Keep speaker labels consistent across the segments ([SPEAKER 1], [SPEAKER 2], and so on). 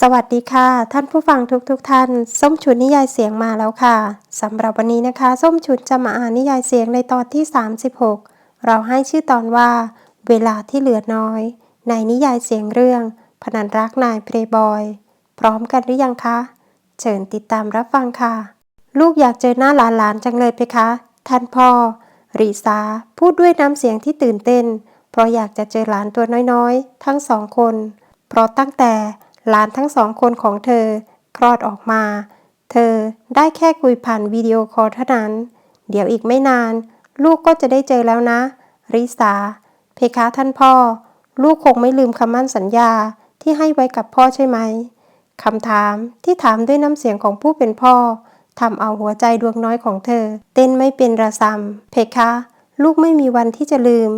[SPEAKER 1] สวัสดีค่ะ ท่านผู้ฟังทุกๆทท่าน ส้มฉุนนิยายเสียงมาแล้วค่ะสำหรับวันนี้นะคะ ส้มฉุนจะมาอ่านนิยายเสียงในตอนที่ 36 เราให้ชื่อตอนว่า เวลาที่เหลือน้อย ในนิยายเสียงเรื่อง พนันรักนายเพลย์บอย พร้อมกันหรือยังคะเชิญติดตามรับฟังค่ะ ลูกอยากเจอหน้าหลานๆจังเลยเพคะ ท่านพ่อริสาพูดด้วยน้ำเสียงที่ตื่นเต้น เพราะอยากจะเจอหลานตัวน้อยๆ ทั้งสองคน เพราะตั้งแต่ หลานทั้งสองคนของเธอ คลอดออกมา เธอได้แค่คุยผ่านวิดีโอคอลเท่านั้น เดี๋ยวอีกไม่นาน ลูกก็จะได้เจอแล้วนะ ริสา เพคะท่านพ่อ ลูกคงไม่ลืมคำมั่นสัญญาที่ให้ไว้กับพ่อใช่ไหมคำถามที่ถามด้วยน้ำเสียงของผู้เป็นพ่อทำเอาหัวใจดวงน้อยของเธอ เต้นไม่เป็นระซำเพคะ ลูกไม่มีวันที่จะลืม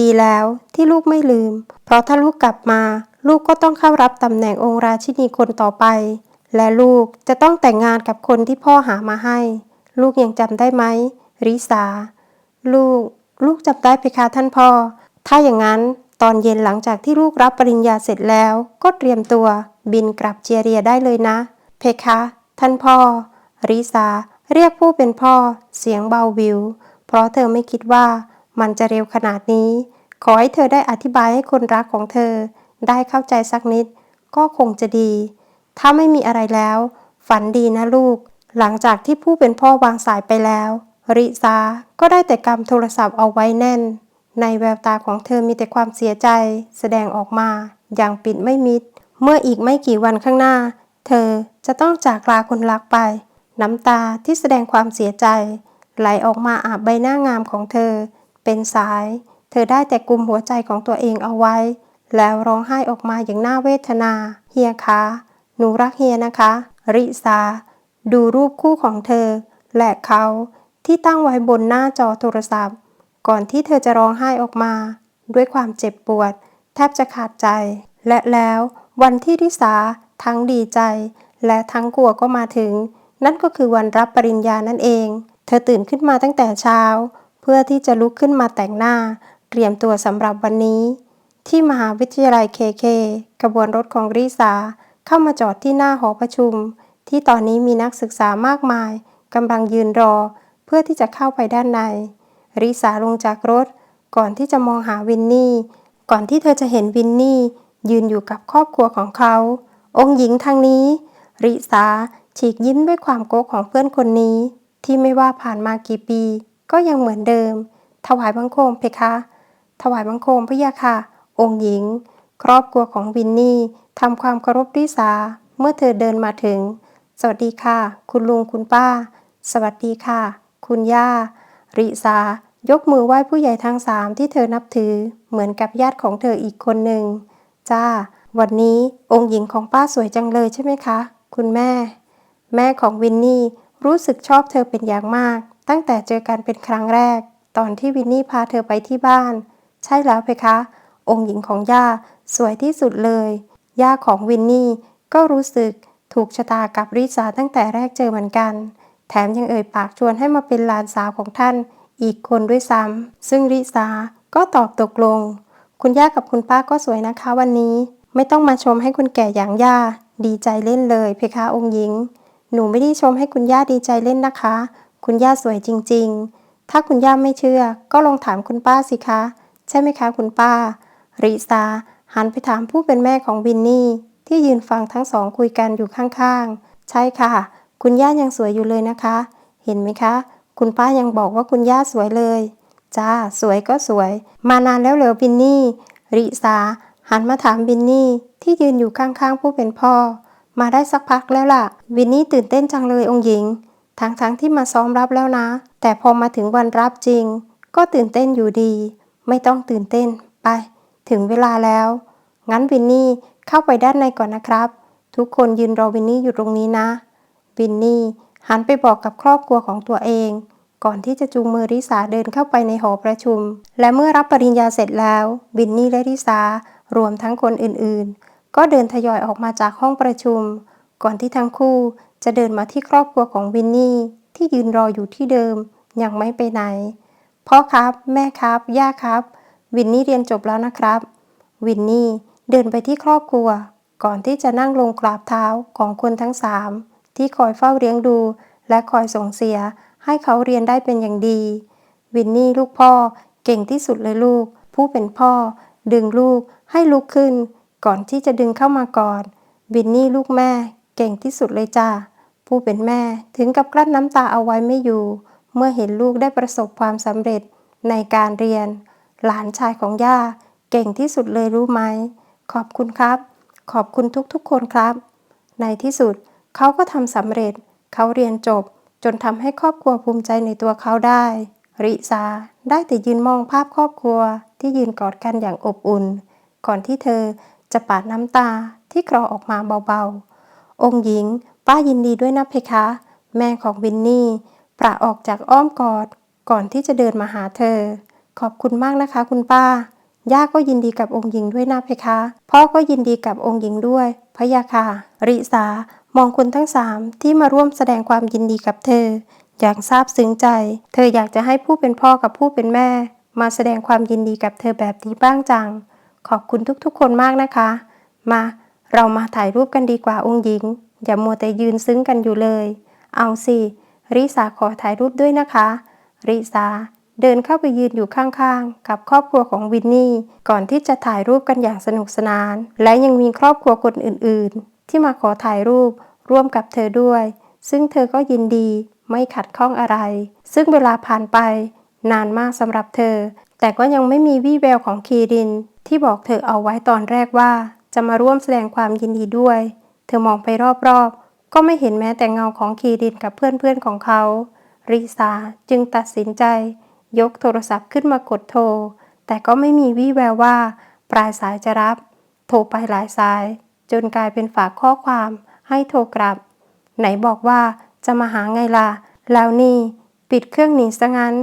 [SPEAKER 1] ดีแล้วที่ลูกไม่ลืม เพราะถ้าลูกกลับมา ลูกก็ต้องเข้ารับตำแหน่งองค์ราชินีคนต่อไป และลูกจะต้องแต่งงานกับคนที่พ่อหามาให้ ลูกยังจำได้ไหม ริสา ลูก ลูกจำได้เพคะท่านพ่อ ถ้าอย่างนั้นตอนเย็นหลังจากที่ลูกรับปริญญาเสร็จแล้ว ก็เตรียมตัว บินกลับเจียเรียได้เลยนะ เพคะ ท่านพ่อ ริสา เรียกผู้เป็นพ่อ เสียงเบาวิว เพราะเธอไม่คิดว่ามันจะเร็วขนาดนี้ ขอให้เธอได้อธิบายให้คนรักของเธอ ได้เข้าใจสักนิด ก็คงจะดี ถ้าไม่มีอะไรแล้ว ฝันดีนะลูก หลังจากที่ผู้เป็นพ่อวางสายไปแล้ว ริซาก็ได้แต่กำโทรศัพท์เอาไว้แน่น ในแววตาของเธอมีแต่ความเสียใจ แสดงออกมา อย่างปิดไม่มิด เมื่ออีกไม่กี่วันข้างหน้า เธอจะต้องจากลาคนรักไป น้ำตาที่แสดงความเสียใจ ไหลออกมาอาบใบหน้างามของเธอ เป็นสาย เธอได้แต่กุมหัวใจของตัวเองเอาไว้ แล้วร้องไห้ออกมาอย่างน่าเวทนา เฮียคะ หนูรักเฮียนะคะ ริสาดูรูปคู่ของเธอ และเขาที่ตั้งไว้บนหน้าจอโทรศัพท์ ก่อนที่เธอจะร้องไห้ออกมา ด้วยความเจ็บปวด แทบจะขาดใจ และแล้ววันที่ริสาทั้งดีใจ และทั้งกลัวก็มาถึง นั่นก็คือวันรับปริญญานั่นเอง เธอตื่นขึ้นมาตั้งแต่เช้า เพื่อที่จะลุกขึ้นมาแต่งหน้า เตรียมตัวสำหรับวันนี้ ที่มหาวิทยาลัยเคเคกระบวนรถของริสาเข้ามาจอดที่หน้าหอประชุม ที่ตอนนี้มีนักศึกษามากมายกำลังยืนรอ เพื่อที่จะเข้าไปด้านใน ริสาลงจากรถ ก่อนที่จะมองหาวินนี่ ก่อนที่เธอจะเห็นวินนี่ ยืนอยู่กับครอบครัวของเขา องค์หญิงทางนี้ ริสาฉีกยิ้มด้วยความโก๊กของเพื่อนคนนี้ ที่ไม่ว่าผ่านมากี่ปี ก็ยังเหมือนเดิม ถวายบังคมเพคะ ถวายบังคมพระยาค่ะ องค์หญิง ครอบครัวของวินนี่ทำความเคารพริสา เมื่อเธอเดินมาถึง สวัสดีค่ะ คุณลุงคุณป้า สวัสดีค่ะ คุณย่า ริสายกมือไหว้ผู้ใหญ่ทั้งสามที่เธอนับถือ เหมือนกับญาติของเธออีกคนหนึ่ง จ้า วันนี้องค์หญิงของป้าสวยจังเลยใช่ไหมคะ คุณแม่ แม่ของวินนี่รู้สึกชอบเธอเป็นอย่างมาก ตั้งแต่เจอกันเป็นครั้งแรก ตอนที่วินนี่พาเธอไปที่บ้าน ใช่แล้วเพคะ องค์หญิงของย่าสวยที่สุดเลย ย่าของวินนี่ก็รู้สึกถูกชะตากับริสาตั้งแต่แรกเจอเหมือนกัน แถมยังเอ่ยปากชวนให้มาเป็นหลานสาวของท่านอีกคนด้วยซ้ำซึ่งริสาก็ตอบตกลง คุณย่ากับคุณป้าก็สวยนะคะวันนี้ ไม่ต้องมาชมให้คุณแก่อย่างย่า ดีใจเล่นเลยเพคะองค์หญิง หนูไม่ได้ชมให้คุณย่าดีใจเล่นนะคะ คุณย่าสวยจริง ๆ ถ้าคุณย่าไม่เชื่อ ก็ลองถามคุณป้าสิคะ ใช่ไหมคะ คุณป้า ริสาหันไปถามผู้เป็นแม่ของวินนี่ ที่ยืนฟังทั้งสองคุยกันอยู่ข้างๆ ใช่ค่ะ คุณย่ายังสวยอยู่เลยนะคะ เห็นไหมคะ คุณป้ายังบอกว่าคุณย่าสวยเลย จ้า สวยก็สวย มานานแล้วเหรอบินนี่ริสาหันมาถามบินนี่ที่ยืนอยู่ข้างๆ ผู้เป็นพ่อ มาได้สักพักแล้วล่ะ วินนี่ตื่นเต้นจังเลยองค์หญิง ทั้งๆทที่มาซ้อมรับแล้วนะ แต่พอมาถึงวันรับจริง ก็ตื่นเต้นอยู่ดี ไม่ต้องตื่นเต้นไป ถึงเวลาแล้ว งั้นวินนี่เข้าไปด้านในก่อนนะครับ ทุกคนยืนรอวินนี่อยู่ตรงนี้นะ วินนี่หันไปบอกกับครอบครัวของตัวเอง ก่อนที่จะจูงมือริสาเดินเข้าไปในหอประชุม และเมื่อรับปริญญาเสร็จแล้ววินนี่และริสารวมทั้งคนอื่นๆ ก็เดินทยอยออกมาจากห้องประชุม ก่อนที่ทั้งคู่จะเดินมาที่ครอบครัวของวินนี่ที่ยืนรออยู่ที่เดิมยังไม่ไปไหนพ่อครับ แม่ครับ ย่าครับ วินนี่เรียนจบแล้วนะครับ วินนี่เดินไปที่ครอบครัว ก่อนที่จะนั่งลงกราบเท้าของคนทั้งสามที่คอยเฝ้าเลี้ยงดู และคอยส่งเสียให้เขาเรียนได้เป็นอย่างดี วินนี่ลูกพ่อเก่งที่สุดเลยลูก ผู้เป็นพ่อ ดึงลูกให้ลุกขึ้น ก่อนที่จะดึงเข้ามากอดวินนี่ลูกแม่เก่งที่สุดเลยจ้าผู้เป็นแม่ถึงกับกลั้นน้ำตาเอาไว้ไม่อยู่ เมื่อเห็นลูกได้ประสบความสำเร็จในการเรียน หลานชายของย่า เก่งที่สุดเลยรู้ไหม ขอบคุณครับ ขอบคุณทุกๆ คนครับ ในที่สุดเขาก็ทำสำเร็จ เขาเรียนจบ จนทำให้ครอบครัวภูมิใจในตัวเขาได้ ริซาได้แต่ยืนมองภาพครอบครัวที่ยืนกอดกันอย่างอบอุ่น ก่อนที่เธอจะปาดน้ำตาที่กรอออกมาเบาๆ องค์หญิง ป้ายินดีด้วยนะเพคะ แม่ของวินนี่ ประออกจากอ้อมกอดก่อนที่จะเดินมาหาเธอ ขอบคุณมากนะคะ คุณป้า ย่าก็ยินดีกับองค์หญิงด้วยนะเพคะ พ่อก็ยินดีกับองค์หญิงด้วยพะยาค่ะ ริสามองคนทั้งสามที่มาร่วมแสดงความยินดีกับเธอ อย่างซาบซึ้งใจ เธออยากจะให้ผู้เป็นพ่อกับผู้เป็นแม่ มาแสดงความยินดีกับเธอแบบนี้บ้างจัง ขอบคุณทุกๆ คนมากนะคะ มา เรามาถ่ายรูปกันดีกว่าองค์หญิง อย่ามัวแต่ยืนซึ้งกันอยู่เลย เอาสิริสาขอถ่ายรูปด้วยนะคะ ริสา เดินเข้าไปยืนอยู่ข้างๆ กับครอบครัวของวินนี่ ก่อนที่จะถ่ายรูปกันอย่างสนุกสนาน และยังมีครอบครัวคนอื่นๆ ที่มาขอถ่ายรูปร่วมกับเธอด้วย ซึ่งเธอก็ยินดีไม่ขัดข้องอะไร ซึ่งเวลาผ่านไป นานมากสำหรับเธอ แต่ก็ยังไม่มีวี่แววของคีริน ที่บอกเธอเอาไว้ตอนแรกว่า จะมาร่วมแสดงความยินดีด้วย เธอมองไปรอบๆ ก็ไม่เห็นแม้แต่เงาของคีรินกับเพื่อนๆของเขาริซาจึงตัดสินใจ ยกโทรศัพท์ขึ้นมากดโทร แต่ก็ไม่มีวี่แววว่า ปลายสายจะรับ โทรไปหลายสาย จนกลายเป็นฝากข้อความให้โทรกลับ ไหนบอกว่าจะมาหาไงล่ะ แล้วนี่ ปิดเครื่องหนีซะงั้น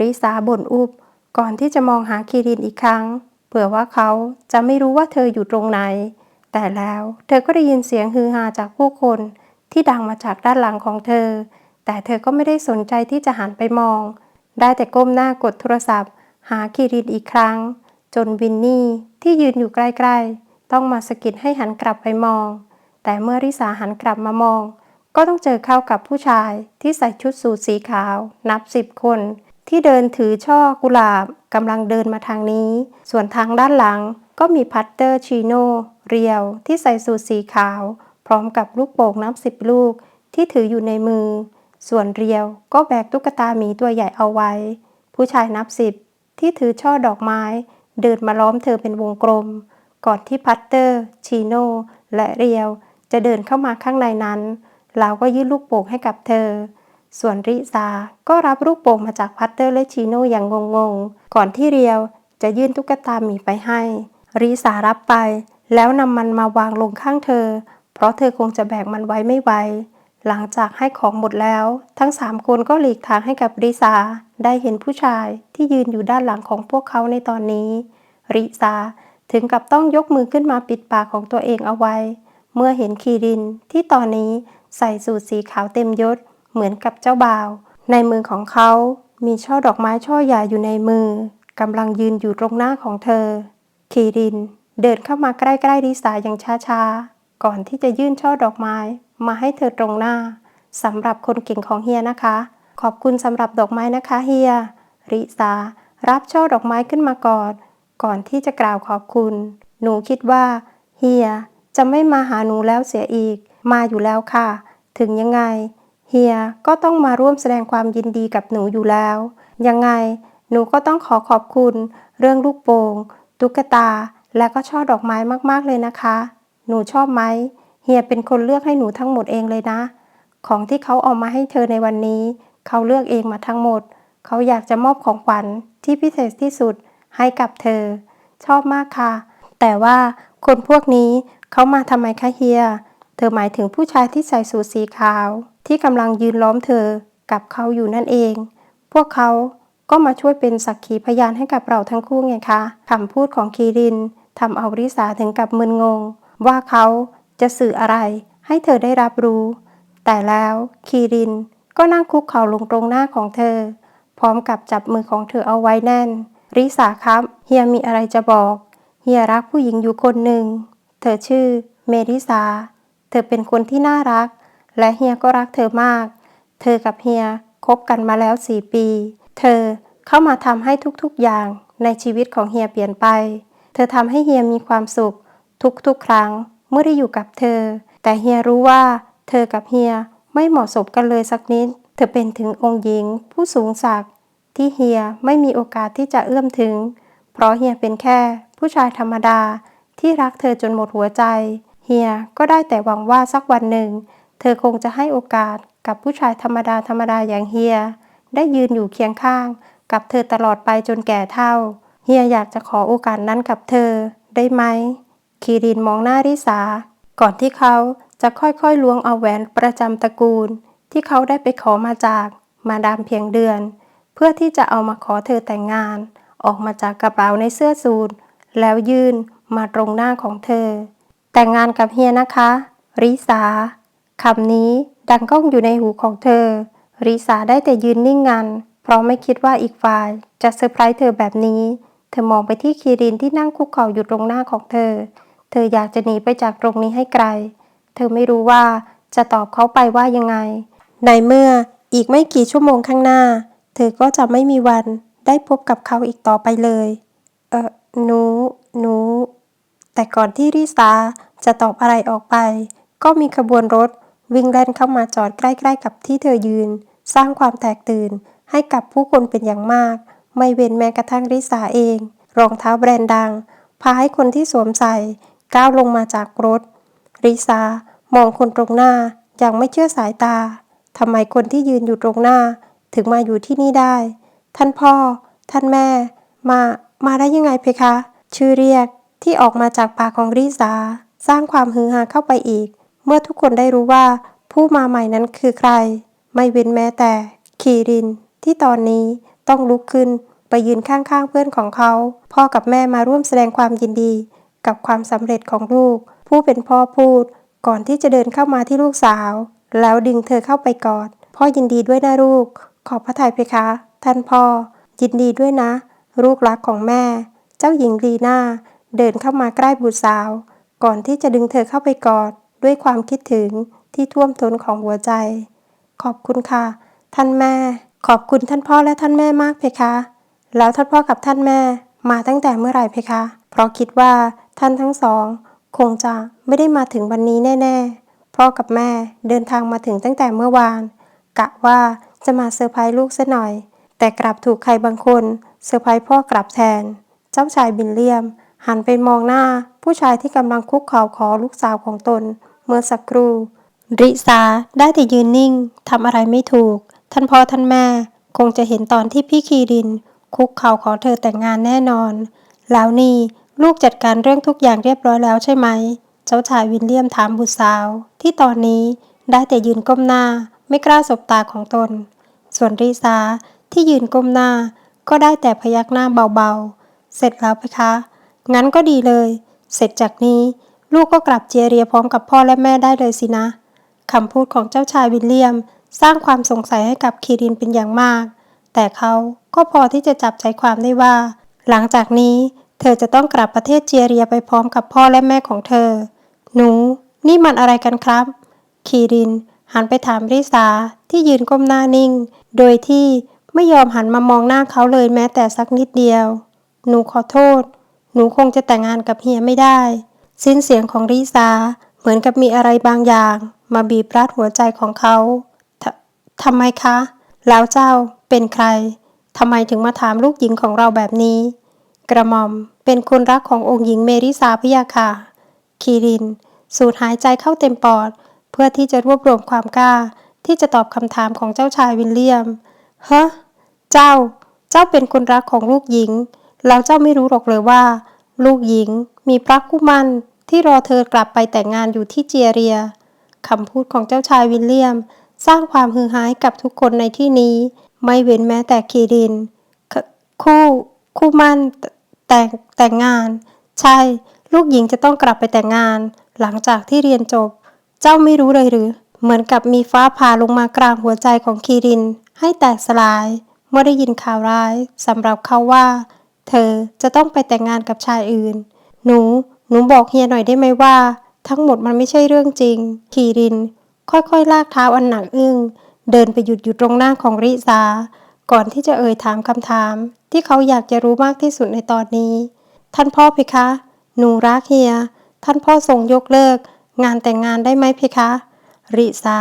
[SPEAKER 1] ริสาบ่นอุบ ก่อนที่จะมองหาคีรินอีกครั้ง เผื่อว่าเขาจะไม่รู้ว่าเธออยู่ตรงไหน แต่แล้วเธอก็ได้ยินเสียงฮือฮาจากผู้คนที่ดังมาจากด้านหลังของเธอ แต่เธอก็ไม่ได้สนใจที่จะหันไปมอง ได้แต่ก้มหน้ากดโทรศัพท์ หาคีรินอีกครั้ง จนวินนี่ที่ยืนอยู่ใกล้ๆ ต้องมาสะกิดให้หันกลับไปมอง แต่เมื่อริสาหันกลับมามอง ก็ต้องเจอเข้ากับผู้ชายที่ใส่ชุดสูทสีขาว นับสิบคน ที่เดินถือช่อกุหลาบกำลังเดินมาทางนี้ ส่วนทางด้านหลังก็มีพัตเตอร์ชีโนเรียวที่ใส่สูทสีขาว พร้อมกับลูกโป่งนับสิบลูกที่ถืออยู่ในมือ ส่วนเรียวก็แบกตุ๊กตาหมีตัวใหญ่เอาไว้ ผู้ชายนับสิบที่ถือช่อดอกไม้ เดินมาล้อมเธอเป็นวงกลม ก่อนที่พัตเตอร์ ชีโนและเรียว จะเดินเข้ามาข้างในนั้นเราก็ยื่นลูกโป่งให้กับเธอ ส่วนริซาก็รับลูกโป่งมาจากพัตเตอร์และชีโนอย่างงงๆ ก่อนที่เรียวจะยื่นตุ๊กตาหมีไปให้ ริซารับไป แล้วนำมันมาวางลงข้างเธอ เพราะเธอคงจะแบกมันไว้ไม่ไหว หลังจากให้ของหมดแล้ว ทั้งสามคนก็หลีกทางให้กับริซาได้เห็นผู้ชายที่ยืนอยู่ด้านหลังของพวกเขาในตอนนี้ ริซาถึงกับต้องยกมือขึ้นมาปิดปากของตัวเองเอาไว้ เมื่อเห็นคีรินที่ตอนนี้ใส่สูทสีขาวเต็มยศ เหมือนกับเจ้าบ่าว ในมือของเขามีช่อดอกไม้ช่อใหญ่อยู่ในมือกำลังยืนอยู่ตรงหน้าของเธอ คีรินเดินเข้ามาใกล้ๆริสาอย่างช้าๆ ก่อนที่จะยื่นช่อดอกไม้ มาให้เธอตรงหน้าสำหรับคนเก่งของเฮียนะคะ ขอบคุณสำหรับดอกไม้นะคะเฮีย ริสารับช่อดอกไม้ขึ้นมาก่อนก่อนที่จะกล่าวขอบคุณ หนูคิดว่า เฮียจะไม่มาหาหนูแล้วเสียอีก มาอยู่แล้วค่ะ ถึงยังไง เฮียก็ต้องมาร่วมแสดงความยินดีกับหนูอยู่แล้ว ยังไง หนูก็ต้องขอขอบคุณ เรื่องลูกโป่งตุ๊กตา และก็ช่อดอกไม้มากๆเลยนะคะ หนูชอบไหม ฮียเป็นคนเลือกให้หนูทั้งหมดเองเลยนะ ของที่เขาเอามาให้เธอในวันนี้ เขาเลือกเองมาทั้งหมด เขาอยากจะมอบของขวัญที่พิเศษที่สุดให้กับเธอ ชอบมากค่ะ แต่ว่าคนพวกนี้เขามาทำไมคะเฮีย เธอหมายถึงผู้ชายที่ใส่สูทสีขาว ที่กำลังยืนล้อมเธอกับเขาอยู่นั่นเอง พวกเขาก็มาช่วยเป็นสักขีพยานให้กับเราทั้งคู่ไงคะคำพูดของคีรินทำเอาริสาถึงกับมึนงง ว่าเขา จะสื่ออะไรให้เธอได้รับรู้ แต่แล้วคีรินก็นั่งคุกเข่าลงตรงหน้าของเธอ พร้อมกับจับมือของเธอเอาไว้แน่น ริสาครับเฮียมีอะไรจะบอก เฮียรักผู้หญิงอยู่คนหนึ่ง เธอชื่อเมริสา เธอเป็นคนที่น่ารัก และเฮียก็รักเธอมาก เธอกับเฮียคบกันมาแล้วสี่ปี เธอเข้ามาทำให้ทุกๆอย่างในชีวิตของเฮียเปลี่ยนไป เธอทำให้เฮียมีความสุขทุกๆครั้ง เมื่อได้อยู่กับเธอ แต่เฮียรู้ว่า เธอกับเฮียไม่เหมาะสมกันเลยสักนิด เธอเป็นถึงองค์หญิง ผู้สูงศักดิ์ที่เฮียไม่มีโอกาสที่จะเอื้อมถึง เพราะเฮียเป็นแค่ผู้ชายธรรมดาที่รักเธอจนหมดหัวใจ เฮียก็ได้แต่หวังว่าสักวันหนึ่ง เธอคงจะให้โอกาสกับผู้ชายธรรมดาธรรมดาอย่างเฮีย ได้ยืนอยู่เคียงข้าง กับเธอตลอดไปจนแก่เฒ่า เฮียอยากจะขอโอกาสนั้นกับเธอได้ไหม คีรินมองหน้าริสา ก่อนที่เขาจะค่อยๆล้วงเอาแหวนประจำตระกูล ที่เขาได้ไปขอมาจากมาดามเพียงเดือน เพื่อที่จะเอามาขอเธอแต่งงาน ออกมาจากกระเป๋าในเสื้อสูทแล้วยื่นมาตรงหน้าของเธอ แต่งงานกับเฮียนะคะ ริสาคำนี้ดังก้องอยู่ในหูของเธอ ริสาได้แต่ยืนนิ่งงัน เพราะไม่คิดว่าอีกฝ่ายจะเซอร์ไพรส์เธอแบบนี้ เธอมองไปที่คีรินที่นั่งคุกเข่าอยู่ตรงหน้าของเธอ เธออยากจะหนีไปจากตรงนี้ให้ไกล เธอไม่รู้ว่าจะตอบเขาไปว่ายังไง ในเมื่ออีกไม่กี่ชั่วโมงข้างหน้า เธอก็จะไม่มีวันได้พบกับเขาอีกต่อไปเลย เออหนู หนู แต่ก่อนที่ริซาจะตอบอะไรออกไป ก็มีขบวนรถวิ่งแล่นเข้ามาจอดใกล้ๆกับที่เธอยืน สร้างความแตกตื่นให้กับผู้คนเป็นอย่างมาก ไม่เว้นแม้กระทั่งริสาเอง รองเท้าแบรนด์ดัง พาให้คนที่สวมใส่ ก้าวลงมาจากรถ ริซามองคนตรงหน้าอย่างไม่เชื่อสายตาทำไมคนที่ยืนอยู่ตรงหน้า ถึงมาอยู่ที่นี่ได้ ท่านพ่อ ท่านแม่ มา มาได้ยังไงเพคะ ชื่อเรียกที่ออกมาจากปากของริซาสร้างความฮือฮาเข้าไปอีก เมื่อทุกคนได้รู้ว่า ผู้มาใหม่นั้นคือใคร ไม่เว้นแม้แต่ คีริน ที่ตอนนี้ต้องลุกขึ้นไปยืนข้างๆเพื่อนของเขา พ่อกับแม่มาร่วมแสดงความยินดี กับความสำเร็จของลูก ผู้เป็นพ่อพูด ก่อนที่จะเดินเข้ามาที่ลูกสาว แล้วดึงเธอเข้าไปกอด พ่อยินดีด้วยนะลูก ขอบพระทัยเพคะ ท่านพ่อ ยินดีด้วยนะ ลูกรักของแม่ เจ้าหญิงลีน่าเดินเข้ามาใกล้บุตรสาว ก่อนที่จะดึงเธอเข้าไปกอด ด้วยความคิดถึงที่ท่วมท้นของหัวใจ ขอบคุณค่ะ ท่านแม่ ขอบคุณท่านพ่อและท่านแม่มากเพคะ แล้วท่านพ่อกับท่านแม่มาตั้งแต่เมื่อไหร่เพคะ เพราะคิดว่า ท่านทั้งสอง คงจะไม่ได้มาถึงวันนี้แน่ ๆ พ่อกับแม่เดินทางมาถึงตั้งแต่เมื่อวาน กะว่าจะมาเซอร์ไพรส์ลูกซะหน่อย แต่กลับถูกใครบางคนเซอร์ไพรส์พ่อกลับแทน เจ้าชายบิลเลียม หันไปมองหน้าผู้ชายที่กำลังคุกเข่าขอลูกสาวของตน เมื่อสักครู่ริซาได้แต่ยืนนิ่งทำอะไรไม่ถูก ท่านพ่อท่านแม่ คงจะเห็นตอนที่พี่คีริน คุกเข่าขอเธอแต่งงานแน่นอน แล้วนี่ ลูกจัดการเรื่องทุกอย่างเรียบร้อยแล้วใช่ไหม เจ้าชายวิลเลียมถามบุตรสาว ที่ตอนนี้ได้แต่ยืนก้มหน้าไม่กล้าสบตาของตน ส่วนริซาที่ยืนก้มหน้า ก็ได้แต่พยักหน้าเบาๆ เสร็จแล้วไหมคะ งั้นก็ดีเลย เสร็จจากนี้ลูกก็กลับเจเรียพร้อมกับพ่อและแม่ได้เลยสินะคำพูดของเจ้าชายวิลเลียม สร้างความสงสัยให้กับคีรินเป็นอย่างมาก แต่เขาก็พอที่จะจับใจความได้ว่า หลังจากนี้ เธอจะต้องกลับประเทศเจเรียไปพร้อมกับพ่อและแม่ของเธอ หนู นี่มันอะไรกันครับ คีริน หันไปถามริสาที่ยืนก้มหน้านิ่ง โดยที่ไม่ยอมหันมามองหน้าเขาเลยแม้แต่สักนิดเดียว หนูขอโทษ หนูคงจะแต่งงานกับเฮียไม่ได้ สิ้นเสียงของริซาเหมือนกับมีอะไรบางอย่าง มาบีบรัดหัวใจของเขาททำไมคะ แล้วเจ้าเป็นใครทำไมถึงมาถามลูกหญิงของเราแบบนี้ กระหม่อม เป็นคนรักขององค์หญิงเมริซาพยาค่ะ คีริน สูดหายใจเข้าเต็มปอด เพื่อที่จะรวบรวมความกล้า ที่จะตอบคำถามของเจ้าชายวิลเลียมฮะเจ้า เจ้าเป็นคนรักของลูกหญิง แล้วเจ้าไม่รู้หรอกเลยว่า ลูกหญิงมีพระกุมันที่รอเธอกลับไปแต่งงานอยู่ที่เจียเรียคำพูดของเจ้าชายวิลเลียม สร้างความฮือฮาให้กับทุกคนในที่นี้ ไม่เว้นแม้แต่คีรินคคู่ คู่มั่น แต่งแต่งงาน ใช่ ลูกหญิงจะต้องกลับไปแต่งงาน หลังจากที่เรียนจบ เจ้าไม่รู้เลยหรือ เหมือนกับมีฟ้าผ่าลงมากลางหัวใจของคีริน ให้แตกสลาย เมื่อได้ยินข่าวร้ายสำหรับเขาว่า เธอจะต้องไปแต่งงานกับชายอื่น หนู หนูบอกเฮียหน่อยได้ไหมว่า ทั้งหมดมันไม่ใช่เรื่องจริง คีริน ค่อยๆลากเท้าอันหนักอึ้งเดินไปหยุดอยู่ตรงหน้าของริซา ก่อนที่จะเอ่ยถามคำถาม ที่เขาอยากจะรู้มากที่สุดในตอนนี้ ท่านพ่อเพคะ หนูรักเฮีย ท่านพ่อทรงยกเลิก งานแต่งงานได้ไหมเพคะ ริซา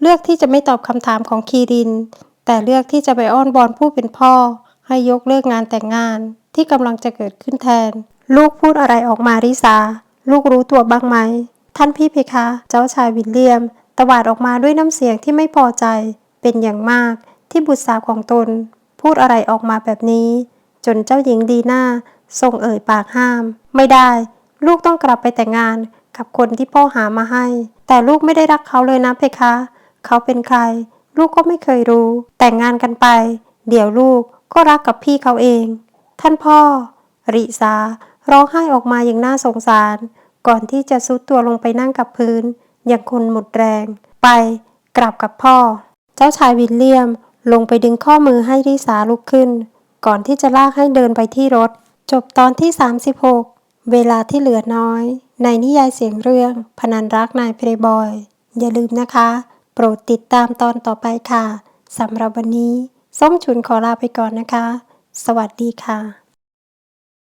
[SPEAKER 1] เลือกที่จะไม่ตอบคำถามของคีริน แต่เลือกที่จะไปอ้อนวอนผู้เป็นพ่อ ให้ยกเลิกงานแต่งงานที่กำลังจะเกิดขึ้นแทน ลูกพูดอะไรออกมาริซาลูกรู้ตัวบ้างไหม ท่านพี่เพคะ เจ้าชายวิลเลียม ตวาดออกมาด้วยน้ำเสียงที่ไม่พอใจเป็นอย่างมาก ที่บุตรสาวของตน พูดอะไรออกมาแบบนี้ จนเจ้าหญิงดีน่าทรงเอ่ยปากห้าม ไม่ได้ ลูกต้องกลับไปแต่งงานกับคนที่พ่อหามาให้ แต่ลูกไม่ได้รักเขาเลยนะเพคะ เขาเป็นใคร ลูกก็ไม่เคยรู้ แต่งงานกันไป เดี๋ยวลูกก็รักกับพี่เขาเอง ท่านพ่อ ริสาร้องไห้ออกมาอย่างน่าสงสาร ก่อนที่จะซุดตัวลงไปนั่งกับพื้น อย่างคนหมดแรง ไป กลับกับพ่อ เจ้าชายวิลเลียม ลงไปดึงข้อมือให้ริสาลุกขึ้น ก่อนที่จะลากให้เดินไปที่รถ จบตอนที่ 36 เวลาที่เหลือน้อย ในนิยายเสียงเรื่อง พนันรักนายเพลย์บอย อย่าลืมนะคะ โปรดติดตามตอนต่อไปค่ะสำหรับวันนี้ ส้มฉุนขอลาไปก่อนนะคะ สวัสดีค่ะ